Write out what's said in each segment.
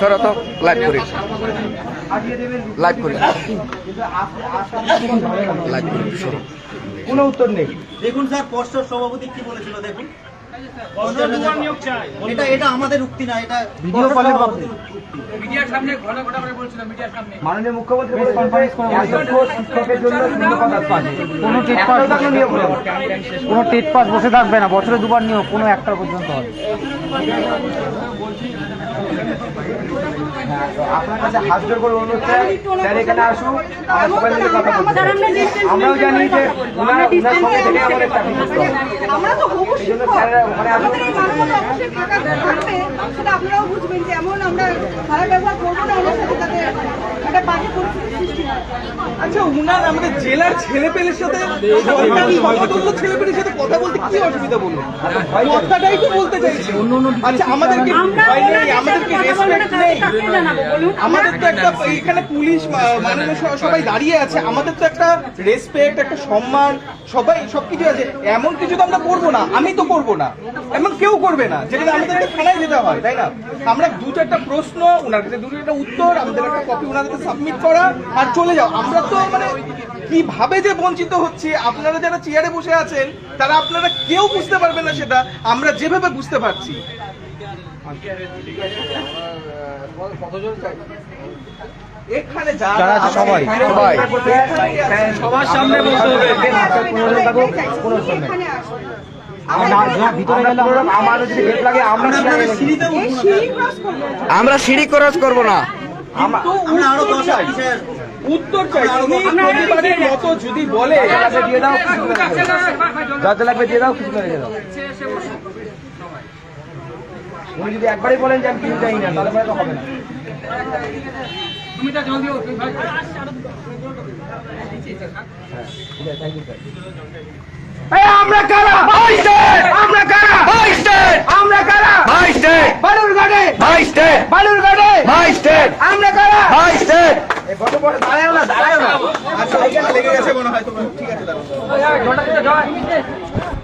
সরো তো লাইভ করি। লাইভ করি। লাইভ করি কোনো উত্তর নেই। দেখুন স্যার পর্ষদ সভাপতি কি বলেছিল, দেখুন। এটা এটা আমাদের উক্তি না এটা ভিডিও কলের পর্ষদ বক্তব্য। সভাপতির উক্তি। মিডিয়ার সামনে ঘন ঘটা করে বলছিল মিডিয়ার সামনে। মাননীয় মুখ্যমন্ত্রী কনফারেন্স করে। একশো শিক্ষকের জন্য শূন্যপদ পাস কোনো টেট পাস নিয়োগ। কোনো টেট পাস বসে থাকবে না। বছরে দুবার নিয়োগ কোনো একটা পর্যন্ত হবে। আপনার কাছে হাত জোর করে অনুরোধ স্যার স্যার এখানে আসুন আমরা সবাই মিলে কথা বলতে আমরাও জানি যে ওনার ওনার সঙ্গে থেকে আমাদের চাকরি করতে হবে। আমাদের থাকা থাকবে, সেটা আপনারাও বুঝবেন যে এমন আমরা খারাপ ব্যবহার করব না ওনার সাথে তাদের একটা বাজে পরিস্থিতি আচ্ছা উনার আমাদের জেলার ছেলেপেলের সাথে সরকারি সমতুল্য ছেলেপেলের সাথে কথা বলতে কি অসুবিধা বলুন কথাটাই তো বলতে চাইছি। আচ্ছা আমাদের কি ভয় নেই আমাদের রেসপেক্ট নেই আমাদের তো একটা এখানে পুলিশ মাননীয় সবাই দাঁড়িয়ে আছে। আমাদের তো একটা রেসপেক্ট একটা সম্মান সবাই সবকিছু আছে। এমন কিছু তো আমরা করব না। আমি তো করব না। এমন কেউ করবে না যেটা আমাদেরকে থানায় যেতে হয় তাই না? আমরা দু চারটা প্রশ্ন ওনার কাছে দু চারটা উত্তর আমাদের একটা কপি ওনার কাছে সাবমিট করা আর চলে যাও আমরা তো মানে কীভাবে যে বঞ্চিত হচ্ছে আপনারা যারা চেয়ারে বসে আছেন তারা আপনারা কেউ বুঝতে পারবেন না সেটা আমরা যেভাবে বুঝতে পারছি। এখানে যারা যারা আছে সবাই, সবাই। সবার সামনে বলতে হবে আমরা-। সিঁড়ি ক্রস করব আমরা সিঁড়ি ক্রস করব না। আমরা আরও দশ। উত্তর চাই। উনি প্রতিবারের মতো যদি বলে দিয়ে দাও। যত লাগবে দিয়ে দাও কিছু করে দাও উনি যদি একবারই বলেন যে আমি কিছু চাই না তাহলে তো হবে না। তুমি আমরা কারা? আমরা কারা? আমরা কারা? বালুরঘাটে! বালুরঘাটে! আমরা কারা? ভাই স্টেট বড় বড় দাঁড়ায় না দাঁড়ায় না। এখানে লেগে গেছে মনে হয়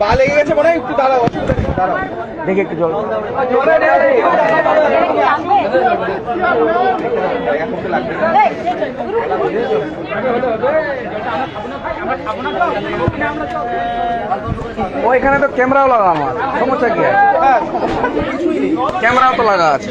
পা লেগে গেছে মনে হয় একটু দাঁড়াও। অসুবিধা দাঁড়াও দেখি একটু জল। ওইখানে তো ক্যামেরাও লাগা আমার সমস্যা কি? হ্যাঁ। ক্যামেরাও তো লাগা আছে।